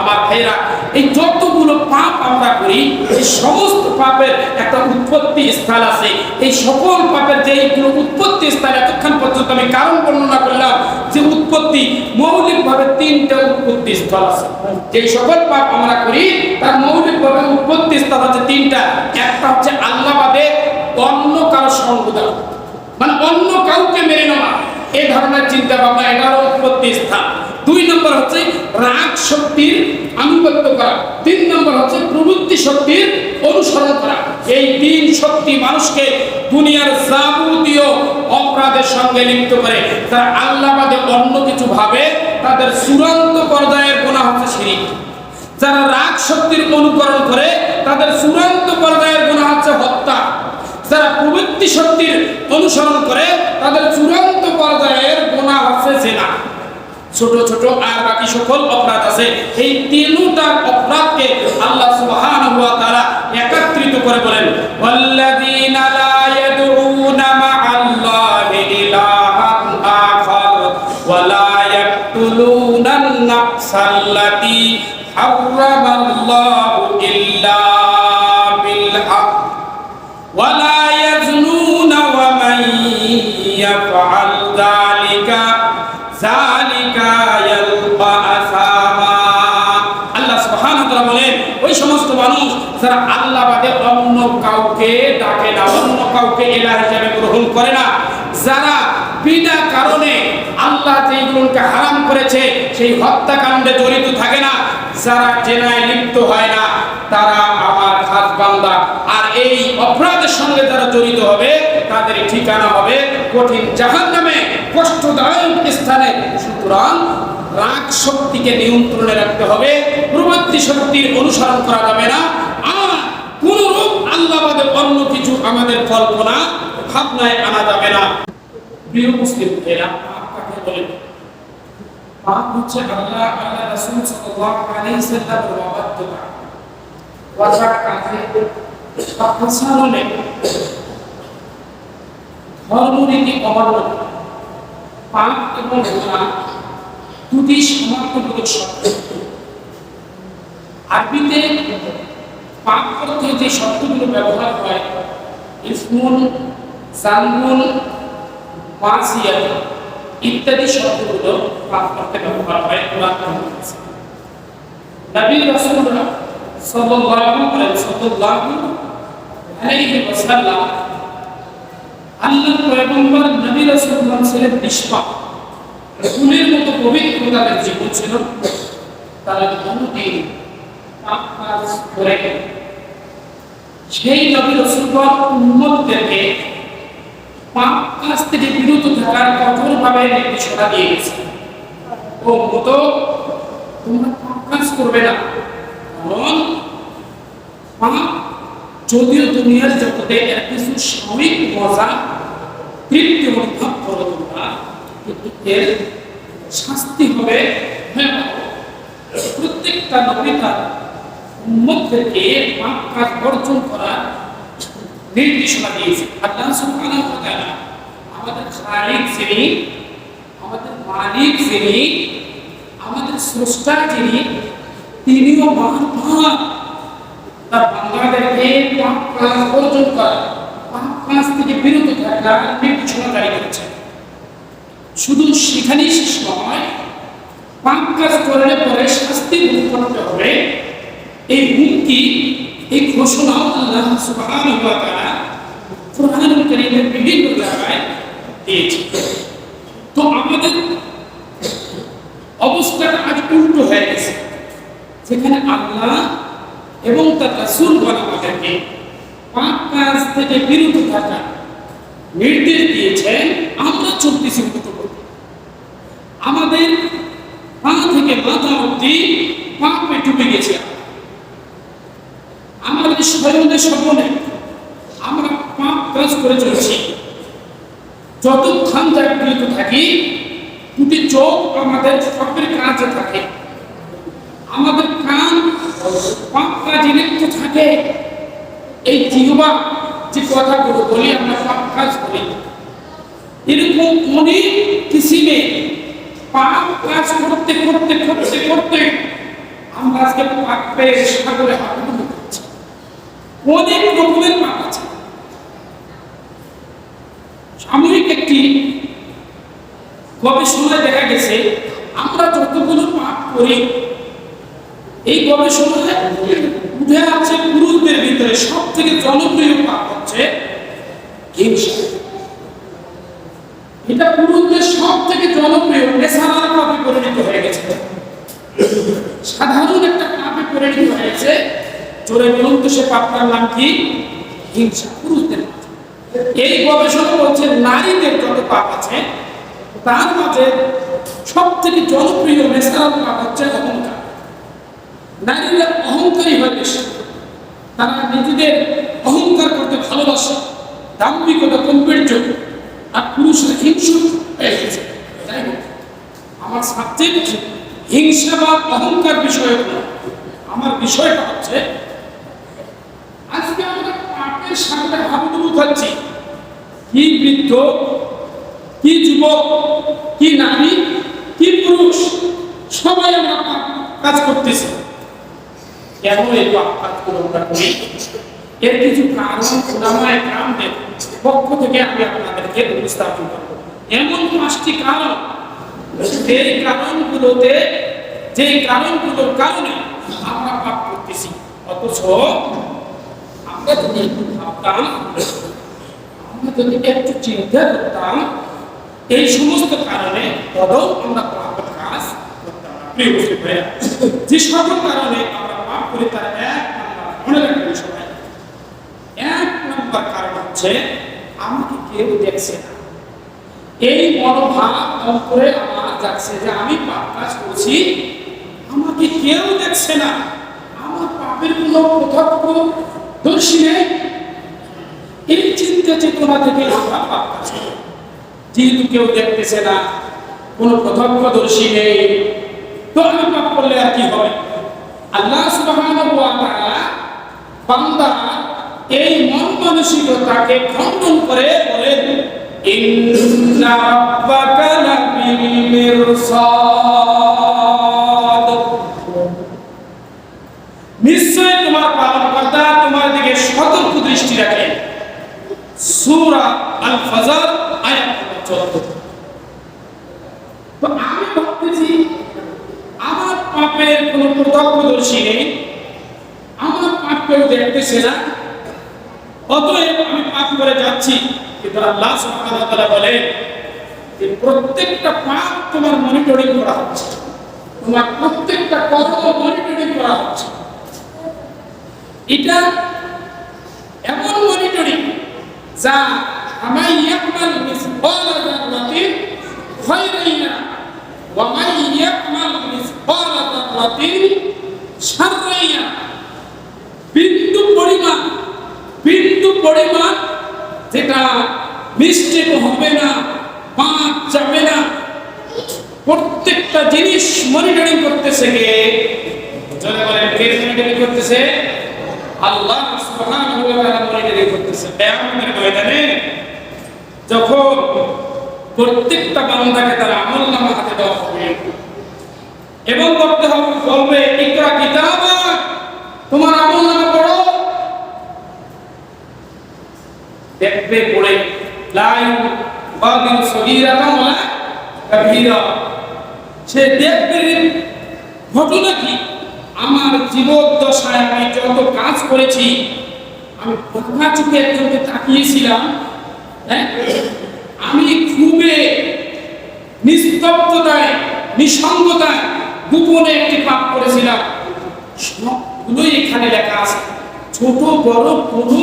আমার ভাইরা এই যতগুলো পাপ আমরা করি, এই সমস্ত পাপের একটা উৎপত্তি স্থান আছে। এই সকল পাপের যে এইগুলো উৎপত্তি স্থান এতক্ষণ পর্যন্ত আমি কারণ বর্ণনা করলাম, যে উৎপত্তি মৌলিকভাবে তিনটা উৎপত্তি স্থল আছে। যে সকল পাপ আমরা করি, তার মৌলিকভাবে উৎপত্তি স্থল আছে তিনটা। একটা হচ্ছে আল্লাহ বাদে অন্য কারও সঙ্গ মানে অন্য কাউকে মেরে নেওয়া। এই ধরনের চিন্তা ভাবনা এটারও উৎপত্তি স্থান দুই নম্বর হচ্ছে রাগ শক্তির আনুগত্য করা। তিন নম্বর হচ্ছে প্রবৃত্তি শক্তির অনুসরণ করা। এই তিন শক্তি মানুষকে দুনিয়ার যাবতীয় অপরাধের সঙ্গে লিপ্ত করে, তারা আল্লাহ বাদে অন্য কিছু ভাবে, তাদের চূড়ান্ত পর্যায়ের গোনা হচ্ছে শিরিক। যারা রাগ শক্তির অনুকরণ করে, তাদের চূড়ান্ত পর্যায়ের গোনা হচ্ছে হত্যা। যারা প্রবৃত্তি শক্তির অনুসরণ করে, তাদের চূড়ান্ত পর্যায়ের গোনা হচ্ছে জেনা ছোট ছোট আর বাকি সকল অপরাধ আছে। এই তিনটা অপরাধকে আল্লাহ সুবহানাহু ওয়া তাআলা একত্রিত করে বলেন, ওয়াল্লাযীনা লা ইয়াদউনা মা'আল্লাহি ইলাহান আখার ওয়া লা ইয়াকতুলুনা আন-নাফসাল্লাতী হারামাল্লাহু ইলাহ হিসেবে গ্রহণ করে না। যারা বিনা কারণে আল্লাহ হারাম করেছে, সেই হত্যাকাণ্ডে জড়িত থাকে না। যারা লিপ্ত হয় না, তারা আমার বান্দা। আর এই অপরাধের সঙ্গে জড়িত হবে, তাদের ঠিকানা হবে কঠিন জাহান নামে কষ্টদায়ক স্থানে। সুতরাং রাগ শক্তিকে নিয়ন্ত্রণে রাখতে হবে, প্রবৃত্তি শক্তির অনুসরণ করা যাবে না। আল্লাহবাদে অন্য কিছু আমাদের কল্পনা ভাবনায় আনা যাবে না। প্রিয় মুসলিম বলে? পাপ হচ্ছে আল্লাহ আল্লাহ রাসূল সাল্লাল্লাহু আলাইহি সাল্লামের ওয়াজা ধর্মনীতি অমান্য পাপ এবং দুটি শব্দ আরবিতে পাপ অর্থে যে শব্দগুলো ব্যবহার হয় ইসমুন জানমুন মাসিয়াত ইত্যাদি শব্দগুলো করতে ব্যবহার হয়, কোরআন নবী রাসূলুল্লাহ সাল্লাল্লাহু আলাইহি সাল্লাল্লাহু আলাইহি ওয়াসাল্লাম আল্লাহর পয়গম্বর নবী রাসূলুল্লাহ ছিলেন নিষ্পাপ। ফুলের মতো পবিত্র তাদের জীবন ছিল। তারা কোনদিন পাপ কাজ করে সেই নবী রাসূলুল্লাহ উম্মতদেরকে পাপ কাজ থেকে বিরত থাকার কঠোরভাবে নির্দেশনা দিয়ে গেছে ও তোমরা পাপ কাজ করবে না কারণ পাপ যদিও দুনিয়ার জগতে এর কিছু সাময়িক মজা তৃপ্তি অনুভব করো তোমরা, কিন্তু এর শাস্তি হবে। প্রত্যেকটা নবী তার উম্মতদেরকে পাপ কাজ বর্জন করার নির্দেশনা দিয়েছে। আল্লাহ সুবহানাহু ওয়া তাআলা আমাদের খালিক যিনি, আমাদের মালিক যিনি, আমাদের স্রষ্টা যিনি, তিনিও মহান তার বান্দাদেরকে পাপ কাজ বর্জন করা পাপ কাজ থেকে বিরত থাকার নির্দেশনা জারি করেছেন শুধু সেখানেই শেষ নয় পাপ কাজ করলে পরে শাস্তি ভোগ করতে হবে। এই হুমকি, এই ঘোষণাও আল্লাহ সুবহানাহু ওয়া তাআলা কোরআনুল কারীমের বিভিন্ন জায়গায় দিয়েছে তো আমাদের অবস্থাটা আজ উল্টো হয়ে গেছে। যেখানে আল্লাহ এবং তার রাসূল আমাদেরকে পাপ কাজ থেকে বিরত থাকা নির্দেশ দিয়েছেন, আমরা চলতেছি করে। আমাদের পা থেকে মাথা অব্দি পাপে ডুবে গেছে। আমরা পাপ কাজ করে চলছি। যতক্ষণ জাগৃত থাকি, দুটি চোখ আমাদের সবের কাজে থাকে। আমাদের কান পাপ কাজে থাকে। এই জিহবা যে কথাগুলো বলি, আমরা পাপ কাজ করি। এরকম অনেক কিসিমে পাপ কাজ করতে করতে করতে করতে আমরা আজকে পাপের সাগরে করছি অনেক রকমের পাপ আছে। সাময়িক একটি গবেষণায় দেখা গেছে, আমরা যতগুলো পাপ করি, এই গবেষণায় উঠে আছে পুরুষদের ভিতরে সব থেকে জনপ্রিয় পাপ হচ্ছে হিংসা এটা পুরুষদের সব থেকে জনপ্রিয় নেশার পাপে পরিণত হয়ে গেছে সাধারণ একটা পাপে পরিণত হয়েছে তো সে পাপটার নাম কি? হিংসা, পুরুষদের এই গবেষণা বলছে নারীদের যত পাপ আছে, তার মাঝে সব থেকে জনপ্রিয় নেশার পাপ হচ্ছে অহংকার। নারীরা অহংকারী হয় বেশি। তারা নিজেদের অহংকার করতে ভালোবাসে, দাম্ভিকতা কম্পির্য আর পুরুষরা হিংসুক হয়ে গেছে। যাই হোক, আমার সাবজেক্ট হিংসা বা অহংকার বিষয় আমার বিষয়টা হচ্ছে আজকে আমরা পাপের সামনে হাবুডুবু খাচ্ছি। কি বৃদ্ধ, কি যুবক, কি নারী, কি পুরুষ, সবাই আমরা পাপ কাজ করতেছি। কেন এই পাপ কাজগুলো আমরা করি? এর কিছু কারণ ওলামায় গ্রামদের পক্ষ থেকে আমি আপনাদেরকে উপস্থাপন করব। এমন পাঁচটি কারণ সেই কারণগুলোতে যে কারণগুলোর কারণে আমরা পাপ করতেছি। অথচ আমরা ভাবতাম, আমরা যদি একটু চিন্তা করতাম, এই সমস্ত কারণে পদও আমরা পাপের কাজ করতাম যে সকল কারণে আমরা পাপ করি, তার এক নাম্বার মনে এক নম্বর কারণ হচ্ছে, আমাকে কেউ দেখছে না। এই মনোভাব অন্তরে আমার যাচ্ছে যে আমি পাপ কাজ করছি, আমাকে কেউ দেখছে না। আমার পাপের কোনো প্রত্যক্ষ দর্শী নেই এই চিন্তা চেতনা থেকে যেহেতু কেউ দেখতেছে না, কোনো প্রত্যক্ষদর্শী নেই, তো আমি পাপ করলে আর কি হবে? আল্লাহ সুবহানাহু ওয়া তাআলা বান্দা এই মন মানসিকতাকে খণ্ডন করে বলেন ইন্না নিশ্চয় তোমার তোমার দিকে সতর্ক দৃষ্টি রাখেন সূরা আল ফজর আয়াত 14 তো আমি ভাবতেছি, আমার পাপের কোনো প্রত্যক্ষদর্শী নেই, আমার পাপ কেউ দেখতেছে না, অতএব আমি পাপ করে যাচ্ছি। কিন্তু আল্লাহ সুবহানাহু ওয়া তাআলা বলেন যে প্রত্যেকটা পাপ তোমার মনিটরিং করা হচ্ছে। তোমার প্রত্যেকটা কর্ম মনিটরিং করা হচ্ছে। এটা এমন মনিটরিং যা আমাই ইয়াকমাল মিসকালা যাররাতিন খায়রান ইয়ারা ওয়া মান ইয়াকমাল মিসকালা যাররাতিন শাররান ইয়ারা বিন্দু পরিমাণ বিন্দু পরিমাণ যেটা মিস্টেক হবে না পাঁচ যাবে না। প্রত্যেকটা জিনিস মনিটরিং করতেছে কে? মনিটরিং করতেছে? আল্লাহ সুবহানাহু ওয়া তাআলা মনিটরিং করতেছে। কিয়ামতের ময়দানে যখন প্রত্যেকটা বান্দাকে তার আমল নামা হাতে দেওয়া হবে, এবং করতে হবে, বলবে, ইকরা কিতাবা, তোমার আমল নামা পড়ো। দেখবে পড়ে লাইন বাদিন সগীরাতা ওয়ালা কাবীরা সে দেখবে ঘটনা কি? আমার জীবদ্দশায় আমি যত কাজ করেছি, আমি ফাঁকা চোখে একজনকে তাকিয়েছিলাম হ্যাঁ? আমি খুবই নিস্তব্ধতায়, নিঃসঙ্গতায় গোপনে একটি পাপ করেছিলাম। সবগুলোই এখানে লেখা আছে। ছোট, বড়, কোনো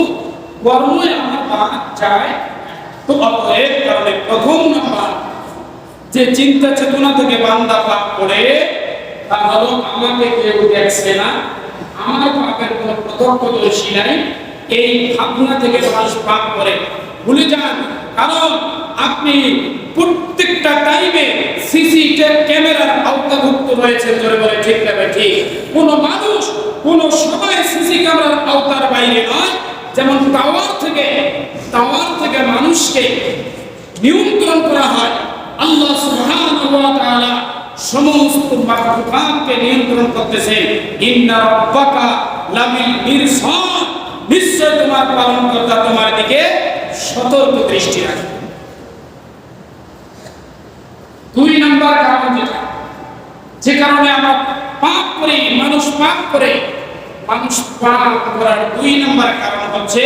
কর্মই আমার বাদ যায় তো অতএব কারণে প্রথম নাম্বার, যে চিন্তা চেতনা থেকে বান্দা পাপ করে তা আমাকে কেউ দেখছে না? আমার পাপের কোনো প্রত্যক্ষদর্শী নাই। এই ভাবনা থেকে মানুষ পাপ করে। ভুলে যান। কারণ আপনি প্রত্যেকটা টাইমে সিসি ক্যামেরার আওতাভুক্ত রয়েছে ধরে বলে ঠিক না ঠিক। কোন মানুষ, কোন সময় সিসি ক্যামেরার আওতার বাইরে নয়। যেমন টাওয়ার থেকে টাওয়ার থেকে মানুষকে নিয়ন্ত্রণ করা হয়। আল্লাহ সুবহানাহু ওয়া সমস্ত মাখলুকাতকে নিয়ন্ত্রণ করতেছেন ইন্না রাব্বাকা লাবিল মিরসাদ নিশ্চয় তোমার পালনকর্তা তোমার দিকে সতর্ক দৃষ্টি রাখে দুই নাম্বার কারণ যেটা, যে কারণে আমরা পাপ করি, মানুষ পাপ করে, মানুষ পাপ করার দুই নাম্বার কারণ হচ্ছে,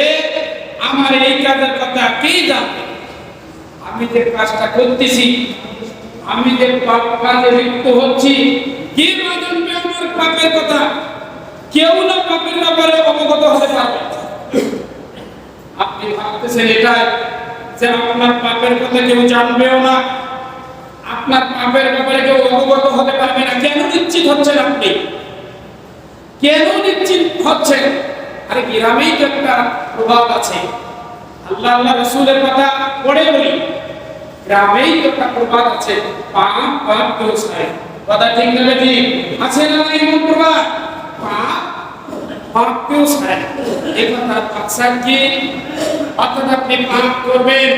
আমার এই কাজের কথা কে জানবে আমি যে কাজটা করতেছি আমি যে পাপ কাজে লিপ্ত হচ্ছি, কে জানবে আমার পাপের কথা? কেউ না পাপের ব্যাপারে অবগত হতে পারবে। আপনি ভাবতেছেন এটাই যে আপনার পাপের কথা কেউ জানবেও না। আপনার পাপের ব্যাপারে কেউ অবগত হতে পারবে না। কেন নিশ্চিত হচ্ছেন আপনি? কেন নিশ্চিত হচ্ছেন? আরে গ্রামেই তো একটা প্রভাব আছে। আল্লাহ আল্লাহ রসুলের কথা পড়ে বলি। গ্রামেই তো একটা প্রবাদ আছে, পাপ পাপ ছায় কথা ঠিক না ঠিক আছে না নাই এমন প্রবাদ? পাপ পাপ কেউ ছায় এই কথা বাচ্চা কি অর্থাৎ আপনি পাপ করবেন।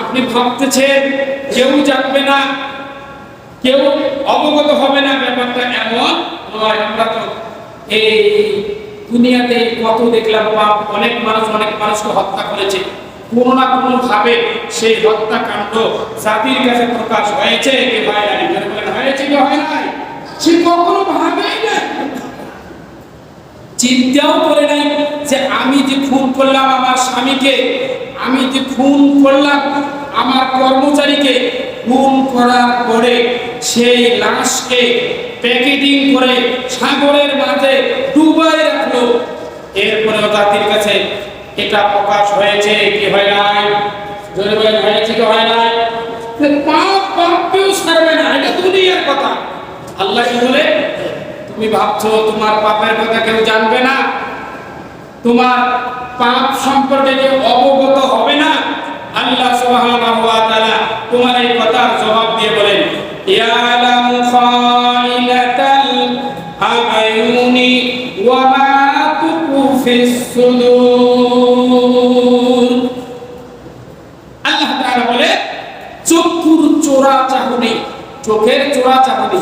আপনি ভাবতেছেন, কেউ জানবে না, কেউ অবগত হবে না, ব্যাপারটা এমন নয়। আমরা তো এই দুনিয়াতে কত দেখলাম পাপ। অনেক মানুষ অনেক মানুষকে হত্যা করেছে। কোনো না কোনো ভাবে সেই হত্যাকাণ্ড জাতির কাছে প্রকাশ হয়েছে কি হয় হয়েছে কি হয় নাই? সে কখনো ভাবেই না চিন্তাও করে নাই যে আমি যে খুন করলাম আমার স্বামীকে, আমি যে খুন করলাম আমার কর্মচারীকে, খুন করার পরে সেই লাশকে প্যাকেটিং করে সাগরের মাঝে ডুবাই রাখল। এরপরে জাতির এটা প্রকাশ হয়েছে, কি হয় নাই? জোরে বলেন হয়েছে কি হয় নাই? পাপ পাপ ছাড়বে না, এটা দুনিয়ার কথা। আল্লাহ কি বলে? তুমি ভাবছ তোমার পাপের কথা কেউ জানবে না? তোমার পাপ সম্পর্কে কেউ অবগত হবে না? আল্লাহ সুবহানাহু ওয়া তাআলা তোমার এই কথার জবাব দিয়ে বলেন, ইয়ালামু খাইলাতাল আয়ুনি ওয়া মা তুকুফিস সুদূর আল্লাহ তাআলা বলে চক্ষুর চোরা চাহনি চোখের চোরা চাহনি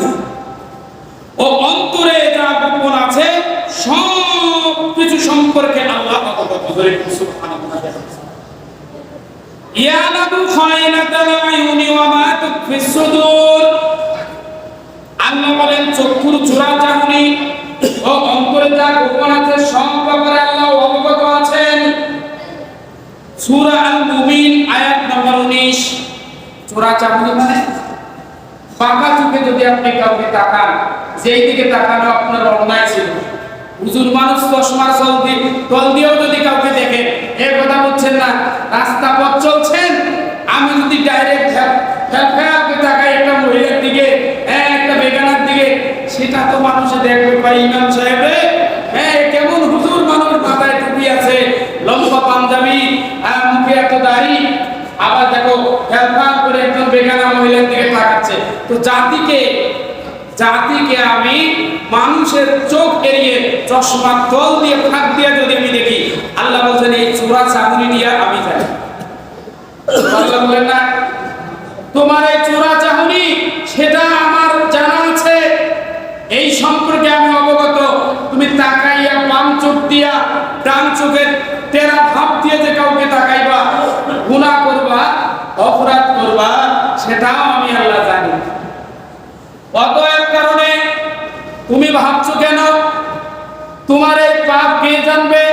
ও অন্তরে যা গোপন আছে সব কিছু সম্পর্কে আল্লাহ ইয়ালামু খায়নাতাল আয়ুনি ওয়া মা তুখফিস আল্লাহ বলেন, চক্ষুর চূড়া চাহনি ও অন্তরে যা গোপন আছে সব ব্যাপারে আল্লাহ অবগত আছেন। সূরা আল মুমিন আয়াত নম্বর 19 চূড়া মানে? চোখে যদি আপনি কাউকে তাকান, যেই দিকে তাকানো আপনার অন্যায় ছিল। হুজুর মানুষ চশমার চল দিয়ে তল দিয়েও যদি কাউকে দেখে এর কথা বলছেন না। রাস্তা পথ চলছেন, আমি যদি ডাইরেক্ট তাকাই একটা মহিলার দিকে হ্যাঁ একটা বেগানার দিকে, সেটা তো মানুষে দেখবে পাই ইমাম সাহেব। হ্যাঁ এ কেমন হুজুর মানুষ মাথায় টুপি আছে, লম্বা পাঞ্জাবি, আর মুখে এত দাড়ি। আবার দেখো ফ্যালফ্যাল করে একজন বেগানা মহিলার দিকে তাকাচ্ছে। তো জাতিকে জাতিকে আমি মানুষের চোখ এড়িয়ে চশমা তল দিয়ে ফাঁক দিয়ে যদি আমি দেখি, আল্লাহ বলছেন, এই চোরা চাকুরি নিয়ে আমি যাই। আল্লাহ বলেন, না, তোমার এই চোরা চাহুনি সেটা আমার জানা আছে। এই সম্পর্কে আমি অবগত। তুমি তাকাইয়া বাম চোখ দিয়া, ডান চোখের তেরা ভাব দিয়ে যে কাউকে তাকাইবা, গুনাহ করবা, অপরাধ করবা, সেটাও আমি আল্লাহ জানি। অতএব কারণে তুমি ভাবছ কেন তোমার এই পাপ কে জানবে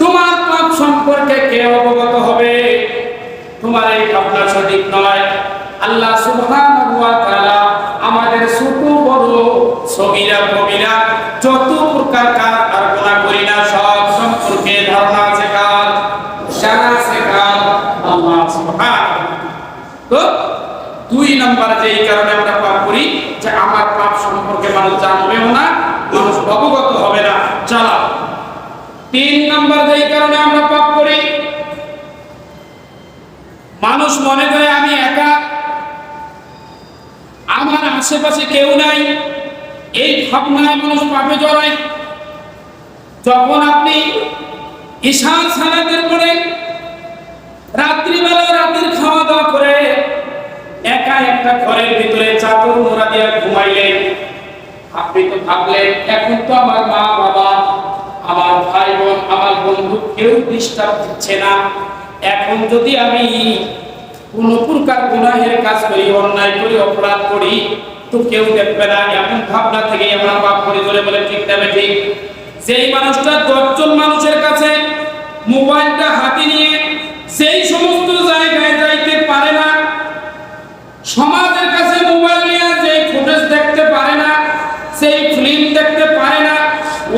তোমার পাপ সম্পর্কে কে অবগত হবে। তোমার এই ভাবনা সঠিক নয়। আল্লাহ সুবহানাহু আমাদের ছোট বড় সগীরা কবিরা যত প্রকার কাজ আর করি না, সব সম্পর্কে ধারণা আছে কার জানা আছে কার আল্লাহ সুবহানাহু তো দুই নাম্বার যে এই কারণে আমরা পাপ করি যে আমার পাপ সম্পর্কে মানুষ জানবেও না, মানুষ অবগত হবে না। চালা তিন নাম্বার যে এই কারণে আমরা পাপ করি মানুষ মনে করে আমি একা? আমার আশেপাশে কেউ নাই। এই ভাবনায় মানুষ পাপে জড়ায়। যখন আপনি ঈশান সালাতের পরে রাত্রিবেলা রাতের খাওয়া দাওয়া করে একা একটা ঘরের ভিতরে চাদর মোড়া দিয়ে ঘুমাইলেন, আপনি তো ভাবলেন, এখন তো আমার মা বাবা আমার ভাই বোন আমার বন্ধু কেউ ডিস্টার্ব দিচ্ছে না। এখন যদি আমি কোন প্রকার গুনাহের কাজ করি, অন্যায় করি, অপরাধ করি, তো কেউ দেখবে না, এমন ভাবনা থেকে আমরা বাপ করে। চলে বলে ঠিক নেবে ঠিক? যেই মানুষটা দশজন মানুষের কাছে মোবাইলটা হাতে নিয়ে সেই সমস্ত জায়গায় যাইতে পারে না সমাজের কাছে মোবাইল নিয়ে যে ফুটেজ দেখতে পারে না সেই ফিল্ম দেখতে পারে না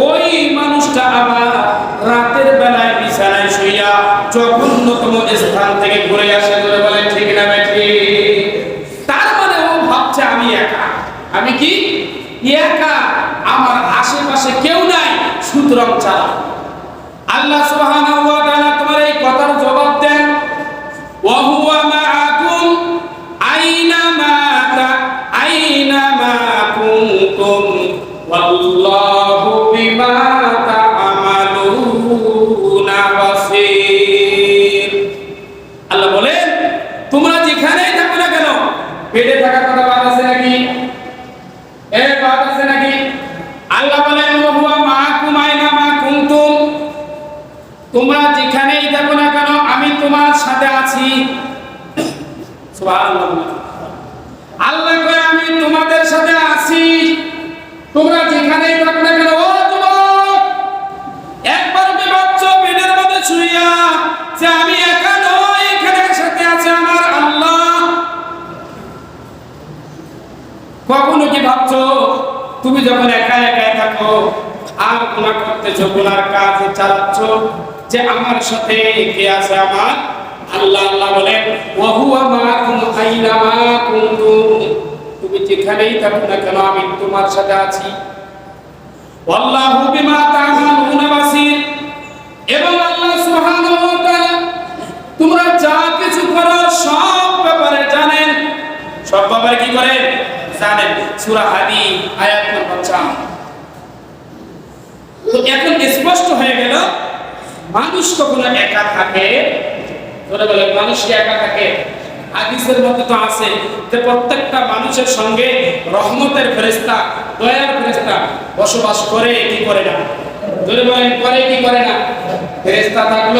ওই মানুষটা আবার রাতের বেলায় বিছানায় শুইয়া জঘন্যতম স্থান থেকে ঘুরে আসে ধরে বলে ঠিক না বেঠি তার মানে ও ভাবছে আমি একা আমি কি একা আমার আশেপাশে কেউ নাই সুতরাং ছাড়া আল্লাহ সুবহানাহু আছি। আল্লাহ কয়, আমি তোমাদের সাথে আছি। তোমরা যেখানেই থাকো কেন, ও একবার কি পেটের মধ্যে শুইয়া যে আমি একা কখনো কি ভাবছ, তুমি যখন একা একাই থাকো, আর গুণা করতেছো গুনার কাজ চালাচ্ছ যে আমার সাথে কে আছে আমার আল্লাহ আল্লাহ বলেন, ওয়াহুয়া মাকুম আইনা মা কুনতুম তুমি যেখানেই থাকো না কেন, আমি তোমার সাথে আছি। ওয়াল্লাহু বিমা তা'মালুনা বাসীর। এবং আল্লাহ সুবহানাহু ওয়া তাআলা তোমরা যা কিছু করো, সব ব্যাপারে জানেন। সব ব্যাপারে কি করেন? জানেন। সূরা হাদীদ, আয়াত নম্বর 4 তো এখন স্পষ্ট হয়ে গেল, মানুষ কখনো একা থাকে বলে মানুষ কি একা থাকে। হাদিসের মধ্যে তো আছে যে প্রত্যেকটা মানুষের সঙ্গে রহমতের ফেরেশতা, দয়ার ফেরেশতা বসবাস করে, কি করে না? বলেন, করে কি করে না? ফেরেশতা থাকল,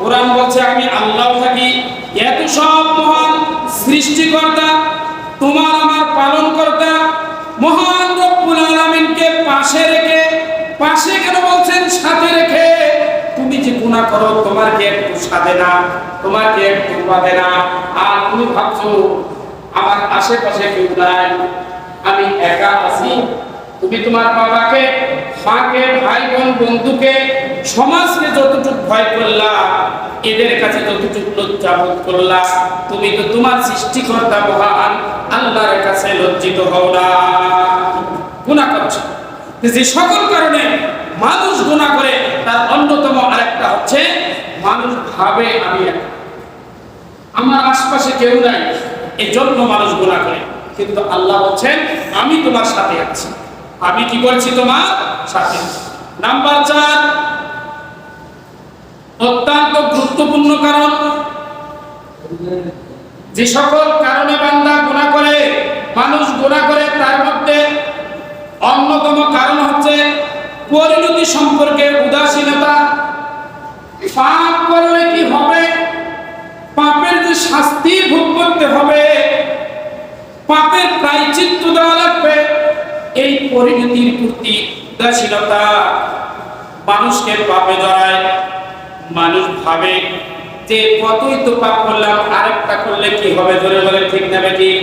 কোরআন বলছে, আমি আল্লাহ থাকি। এত সব মহান সৃষ্টিকর্তা, তোমার আমার পালন কর্তা মহান রব্বুল পাশে রেখে, পাশে কেন বলছেন সাথে রেখে? গুনাহ করো তোমার কি একটু সাধে না তোমার কি একটু পাবে না। আর তুমি ভাবছ, আমার আশেপাশে কেউ নাই, আমি একা আছি। তুমি তোমার বাবাকে, মাকে ভাই বোন বন্ধুকে, সমাজকে যতটুকু ভয় করলা, এদের কাছে যতটুকু লজ্জা বোধ করলা। তুমি তো তোমার সৃষ্টিকর্তা মহান, আল্লাহর কাছে লজ্জিত হও না। গুনাহ করছ। যে সকল কারণে মানুষ গুনাহ করে, তার অন্যতম আরেকটা হচ্ছে, মানুষ ভাবে, আমি। আমার আশপাশে কেউ নাই, এজন্য মানুষ গুনাহ করে কিন্তু আল্লাহ বলছেন, আমি তোমার সাথে আছি আমি কি করছি তোমার সাথে। নাম্বার চার, অত্যন্ত গুরুত্বপূর্ণ কারণ, যে সকল কারণে বান্দা গুনাহ করে, মানুষ গুনাহ করে, তার মধ্যে অন্যতম কারণ হচ্ছে পরিণতি সম্পর্কে উদাসীনতা, পাপ করলে কি হবে? পাপের যে শাস্তি ভোগ করতে হবে, পাপের প্রায়চিত্ত দেওয়া লাগবে, এই পরিণতির প্রতি উদাসীনতা। মানুষকে পাপে জড়ায়, মানুষ ভাবে যে কতই তো পাপ করলাম, আরেকটা করলে কি হবে? ধরে বলে ঠিক নেবে ঠিক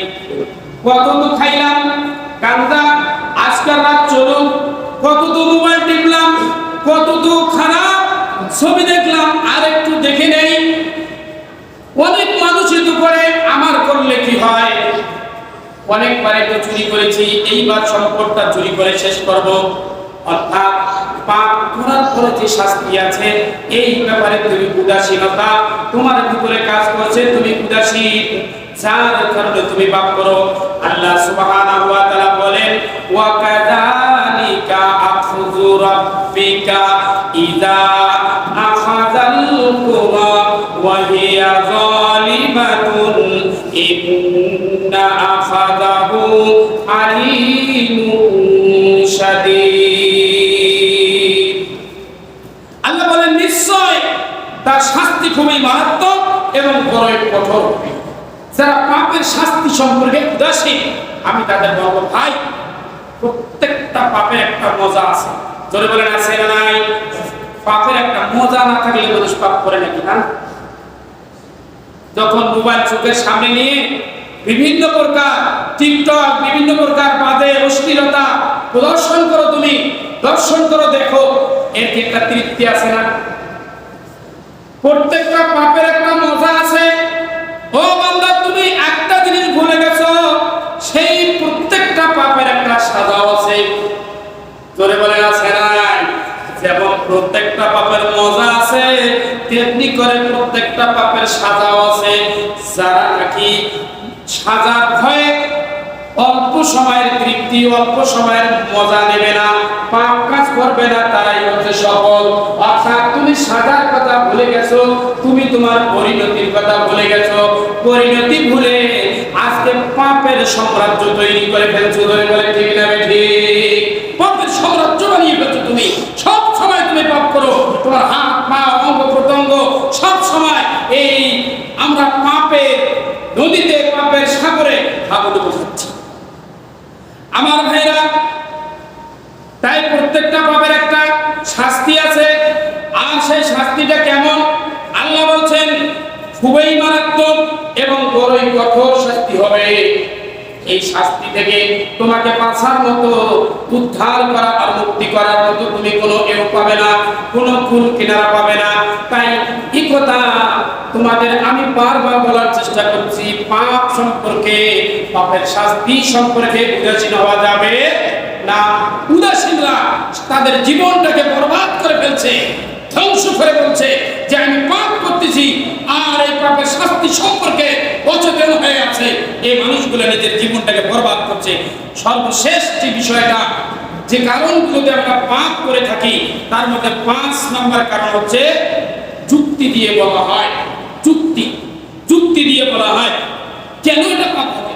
কত তো খাইলাম, কান্দা, আজকাল রাত চলুক কত তো মোবাইল টিপলাম কত তো খারাপ ছবি দেখলাম, আর একটু দেখে নেই। অনেক মানুষই তো আমার করলে কি হয়? অনেকবারে তো চুরি করেছি, এইবার সম্পদটা চুরি করে শেষ করব। অর্থাৎ পাপ করার পরে যে শাস্তি আছে। এই ব্যাপারে তুমি উদাসীনতা, তোমার ভিতরে কাজ করছে, তুমি উদাসীন। যার কারণে তুমি পাপ করো। আল্লাহ সুবহানাহু ওয়া বলেন, ওয়া কাযালিকা আল্লাহ বলেন, নিশ্চয় তার শাস্তি খুবই মারাত্মক এবং বড়ই কঠোর যারা পাপের শাস্তি সম্পর্কে উদাসীন, আমি তাদের বলব, ভাই, প্রত্যেকটা পাপে একটা মজা আছে। জোরে বলেন, আছে না নাই? পাপের একটা মজা না থাকলে মানুষ পাপ করে নাকি, না? যখন মোবাইল চোখের সামনে নিয়ে বিভিন্ন প্রকার টিকটক, বিভিন্ন প্রকার বাদে অশ্লীলতা প্রদর্শন করো তুমি, দর্শন করো, দেখো, এর কি একটা তৃপ্তি আছে না? প্রত্যেকটা পাপের একটা মজা আছে। ও বান্দা, তুমি একটা জিনিস ভুলে গেছো, সেই প্রত্যেকটা পাপের একটা সাজাও আছে। জোরে বলে আছে যেমন প্রত্যেকটা পাপের মজা আছে, তেমনি করে প্রত্যেকটা পাপের সাজাও আছে। যারা নাকি সাজার ভয়ে অল্প সময়ের তৃপ্তি, অল্প সময়ের মজা নেবে না, পাপ কাজ করবে না, তারাই হচ্ছে সফল। অর্থাৎ তুমি সাজার কথা ভুলে গেছো, তুমি তোমার পরিণতির কথা ভুলে গেছো। পরিণতি ভুলে আজকে পাপের সাম্রাজ্য তৈরি করে ফেলছো, ধরে বলে ঠিক না ঠিক? পাপের সাম্রাজ্য বানিয়ে ফেলছো তুমি। সব করো, তোমার হাত, পা, অঙ্গ প্রত্যঙ্গ সব সময় এই আমরা পাপের নদীতে, পাপের সাগরে হাবুডু বোঝাচ্ছি আমার ভাইরা, তাই প্রত্যেকটা পাপের একটা শাস্তি আছে। আর সেই শাস্তিটা কেমন? আল্লাহ বলছেন, খুবই মারাত্মক এবং বড়ই কঠোর শাস্তি থেকে তোমাকে বাঁচার মতো, উদ্ধার করা আর মুক্তি করার মতো তুমি কোনো এও পাবে না, কোনো কুল কিনারা পাবে না। তাই এই কথা তোমাদের আমি বারবার বলার চেষ্টা করছি, পাপ সম্পর্কে, পাপের শাস্তি সম্পর্কে উদাসীন হওয়া যাবে না। উদাসীনরা তাদের জীবনটাকে বরবাদ করে ফেলছে, ধ্বংস করে বলছে যে আমি পাপ করতেছি, আর এই পাপের শাস্তি সম্পর্কে অচেতন হয়ে আছে। এই মানুষগুলো নিজের জীবনটাকে বরবাদ করছে। সর্বশেষ যে বিষয়টা, যে কারণগুলোতে আমরা পাপ করে থাকি, তার মধ্যে পাঁচ নাম্বার কারণ হচ্ছে যুক্তি দিয়ে বলা হয়। যুক্তি যুক্তি দিয়ে বলা হয়। কেন এটা পাপ হবে?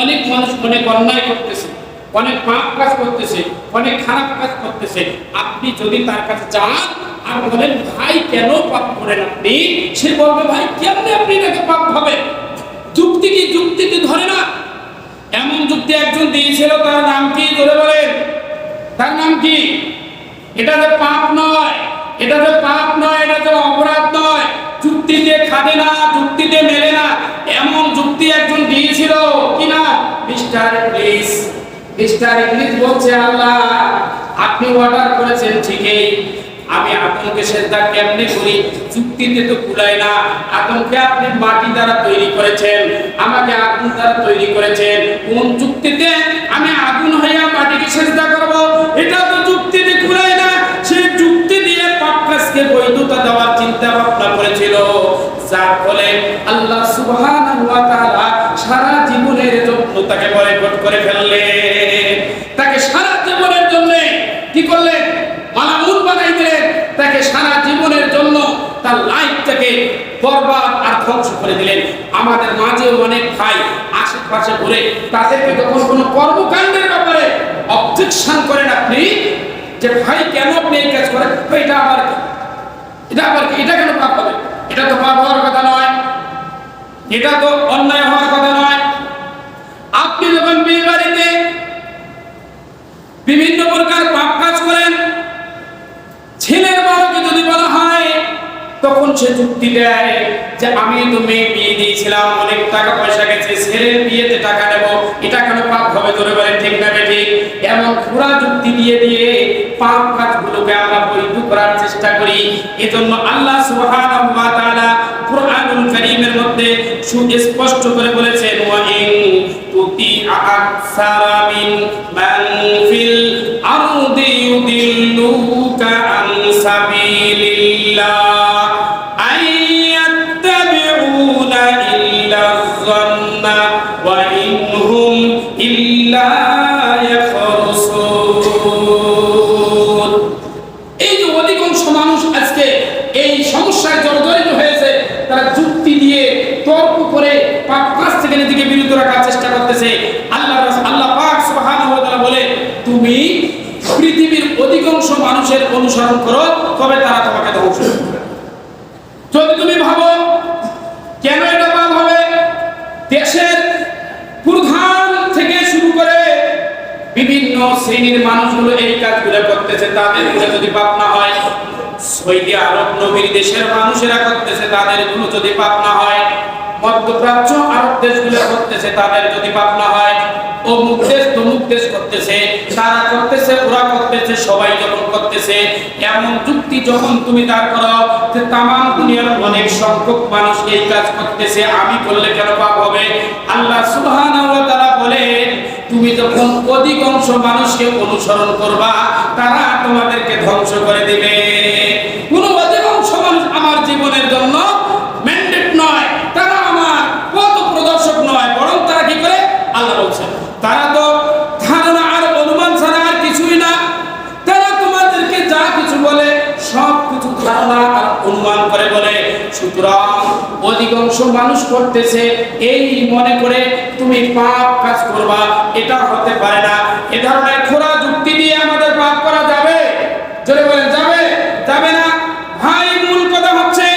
অনেক মানুষ অনেক অন্যায় করতেছে, অনেক পাপ কাজ করতেছে, অনেক খারাপ কাজ করতেছে। আপনি যদি তার কাছে যান, আর বলেন, ভাই, কেন পাপ করেন আপনি? সে বলবে, ভাই, কেমনে আপনি এটাকে পাপ হবে যুক্তি কি যুক্তিতে ধরে না। এমন যুক্তি একজন দিয়েছিল, তার নাম কি? ধরে বলেন। তার নাম কি? এটা যে পাপ নয়, এটা যে পাপ নয়, এটা যে অপরাধ নয়, যুক্তিতে খাবে না, যুক্তিতে মেলে না। এমন যুক্তি একজন দিয়েছিল। কি না? মিস্টার প্লিজ মিস্টার ইংলিশ বলছে, আল্লাহ, আপনি অর্ডার করেছেন ঠিকই আমি আতঙ্কে সেদ্ধা কেমনে করি? চুক্তিতে তো কুলায় না। আতঙ্কে আপনি মাটি দ্বারা তৈরি করেছেন। আমাকে আগুন দ্বারা তৈরি করেছেন। কোন যুক্তিতে আমি আগুন হইয়া মাটিকে সেদ্ধা করব। এটা তো যুক্তিতে কুলায় না। সে যুক্তি দিয়ে পাপ বৈধতা দেওয়ার চিন্তা ভাবনা করেছিল। যার ফলে আল্লাহ সুবহানাহু ওয়া তাআলা সারা জীবনের জন্য তাকে বয়কট করে ফেললেন তাকে সারা জীবনের জন্য কি করলেন মালামুন বানাই দিলেন তাকে সারা জীবনের জন্য তার লাইফটাকে বরবাদ আর ধ্বংস করে দিলেন আমাদের মাঝেও অনেক ভাই আশেপাশে ঘুরে তাদেরকে যখন কোনো কর্মকাণ্ডের ব্যাপারে অবজেকশন করেন আপনি, যে ভাই কেন আপনি এই কাজ করেন এটা আবার? এটা আবার? এটা কেন পাপ হবে এটা তো পাপ হওয়ার কথা নয় এটা তো অন্যায় হওয়ার কথা নয় আপনি যখন বিয়ে বিভিন্ন প্রকার পাপ কাজ করেন ছেলের বাবাকে যদি বলা হয় তখন সে যুক্তি দেয় যে আমি তো মেয়ে বিয়ে দিয়েছিলাম, অনেক টাকা পয়সা গেছে, ছেলের বিয়েতে টাকা নেব। এটা কেন পাপ হবে ধরে বলেন ঠিক না ঠিক? এমন পুরা যুক্তি দিয়ে দিয়ে পাপ কাজগুলোকে আমরা বৈধ করার চেষ্টা করি। এজন্য আল্লাহ সুবহানাহু ওয়া তাআলা কুরআনুল কারীমের মধ্যে সুস্পষ্ট করে বলেছেন, ওয়া ইন তুতি আকসারা মিন মান ফিল আরদি ইউদিল্লুকা আন সাবিলিল্লাহ। রাসুলের অনুসরণ করো, তবে তারা তোমাকে ধ্বংস যদি তুমি ভাবো, কেন এটা পাপ হবে? দেশের প্রধান থেকে শুরু করে বিভিন্ন শ্রেণির মানুষগুলো এই কাজগুলো করতেছে, তাদেরগুলো যদি পাপ না হয়, সৌদি আরব নবীর দেশের মানুষেরা করতেছে, তাদেরগুলো যদি পাপ না হয়, মধ্যপ্রাচ্য আরব দেশগুলো করতেছে, তাদের যদি পাপ না হয় ও মুখ দেশ তমুক করতেছে তারা করতেছে, ওরা করতেছে, সবাই যখন করতেছে, এমন যুক্তি যখন তুমি দাঁড় করাও যে তাম দুনিয়ার অনেক সংখ্যক মানুষ এই কাজ করতেছে, আমি করলে কেন পাপ হবে? আল্লাহ সুবহানাহু ওয়া তাআলা বলেন, তুমি যখন অধিকাংশ মানুষকে অনুসরণ করবা, তারা তোমাদেরকে ধ্বংস করে দিবে কোন অধিকাংশ মানুষ আমার জীবনের জন্য ম্যান্ডেট নয় তারা আমার পথ প্রদর্শক নয় বরং তারা কি করে আল্লাহ বলছেন তারা তো ধারণা আর অনুমান ছাড়া আর কিছুই না তারা তোমাদেরকে যা কিছু বলে সব কিছু ধারণা আর অনুমান করে বলে সুতরাং অধিকাংশ মানুষ করতেছে, এই মনে করে তুমি পাপ কাজ করবা, এটা হতে পারে না। এ ধরনের খোরা যুক্তি দিয়ে আমাদের পাপ করা যাবে? জোরে বলেন, যাবে? যাবে না? ভাই, মূল কথা হচ্ছে,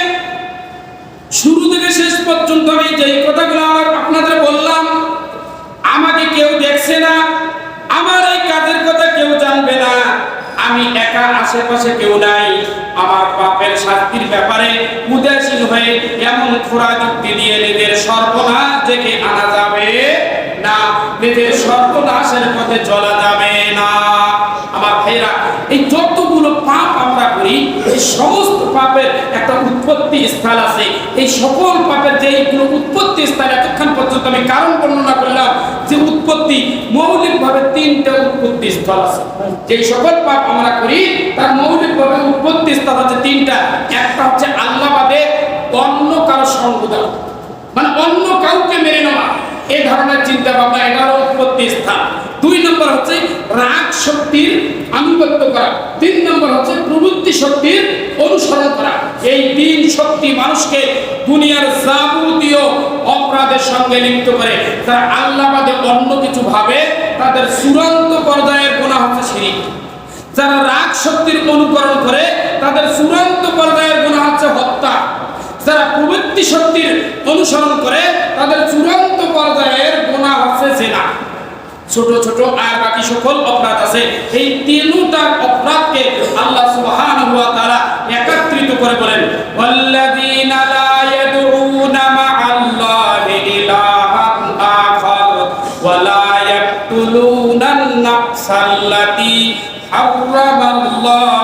শুরু থেকে শেষ পর্যন্ত আমি যেই কথাগুলো আমার আপনাদের বললাম, আমাকে কেউ দেখছে না। আমার এই কাজের কথা একা আশেপাশে কেউ নাই। আমার বাপের শাস্তির ব্যাপারে উদাসীন হয়ে এমন খোরা যুক্তি দিয়ে নিজের সর্বনাশ দেখে আনা যাবে না। নিজের সর্বনাশের পথে চলা যাবে না। আমার ভাইরা এই পাপ করি এই সমস্ত পাপের একটা উৎপত্তি স্থান আছে। এই সকল পাপের যে এইগুলো উৎপত্তি স্থান এতক্ষণ পর্যন্ত আমি কারণ বর্ণনা করলাম, যে উৎপত্তি মৌলিকভাবে তিনটা উৎপত্তি স্থল আছে। যে সকল পাপ আমরা করি, তার মৌলিকভাবে উৎপত্তি স্থল হচ্ছে তিনটা। একটা হচ্ছে আল্লাহ বাদে অন্য কারও সঙ্গ মানে অন্য কাউকে মেনে নেওয়া। এই ধরনের চিন্তা ভাবনা এটারও উৎপত্তি স্থান দুই নম্বর হচ্ছে রাগ শক্তির আনুগত্য করা। শক্তির অনুসরণ করা। এই তিন শক্তি মানুষকে দুনিয়ার যাবতীয় অপরাধের সঙ্গে লিপ্ত করে, তারা আল্লাহ বাদে অন্য কিছু ভাবে, তাদের চূড়ান্ত পর্যায়ের গোনা হচ্ছে শিরিক। যারা রাগ শক্তির অনুকরণ করে, তাদের চূড়ান্ত পর্যায়ের গোনা হচ্ছে হত্যা। যারা প্রবৃত্তি শক্তির অনুসরণ করে, তাদের চূড়ান্ত পর্যায়ের গোনা হচ্ছে জেনা। ছোট ছোট আর বাকি সকল অপরাধ আছে। এই তিনটা অপরাধকে আল্লাহ সুবহানাহু ওয়া তাআলা একত্রিত করে বলেন, ওয়াল্লাযীনা লা ইয়াদউনা মা'আল্লাহি ইলাহান আখার ওয়া লা ইয়াকতুলুনা আন-নাফসাল্লাতী হারামাল্লাহু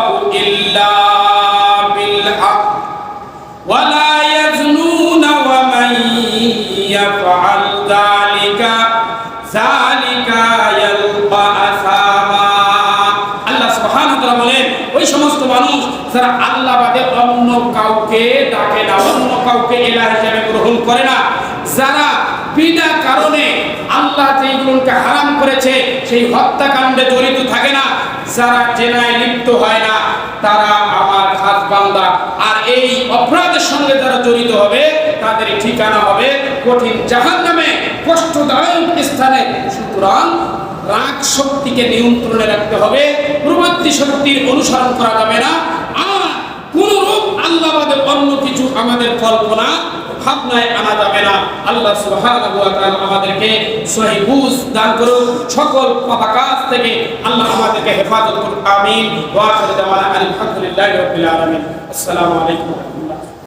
যারা আল্লাহ বাদে অন্য কাউকে ডাকে না, অন্য কাউকে ইলাহ হিসেবে গ্রহণ করে না, যারা বিনা কারণে আল্লাহ যেগুলোকে হারাম করেছে, সেই হত্যাকাণ্ডে জড়িত থাকে না, যারা জেনায় লিপ্ত হয় না, তারা আমার খাস বান্দা। আর এই অপরাধের সঙ্গে যারা জড়িত হবে, তাদের ঠিকানা হবে কঠিন জাহান নামে কষ্টদায়ক স্থানে। সুতরাং রাগ শক্তিকে নিয়ন্ত্রণে রাখতে হবে প্রবৃত্তি শক্তির অনুসরণ করা যাবে না। আর কোন রূপ আল্লাহবাদের অন্য কিছু আমাদের কল্পনা, ভাবনায় আনা যাবে না। আল্লাহ সুবহানাহু ওয়া তাআলা আমাদেরকে সহিহ বুঝ দান করুন সকল পাপাকাজ থেকে আল্লাহ আমাদেরকে হেফাজত করুন আমিন। ওয়া আখিরু দাওয়ানা আলহামদুলিল্লাহি রাব্বিল আলামিন। আসসালামু আলাইকুম।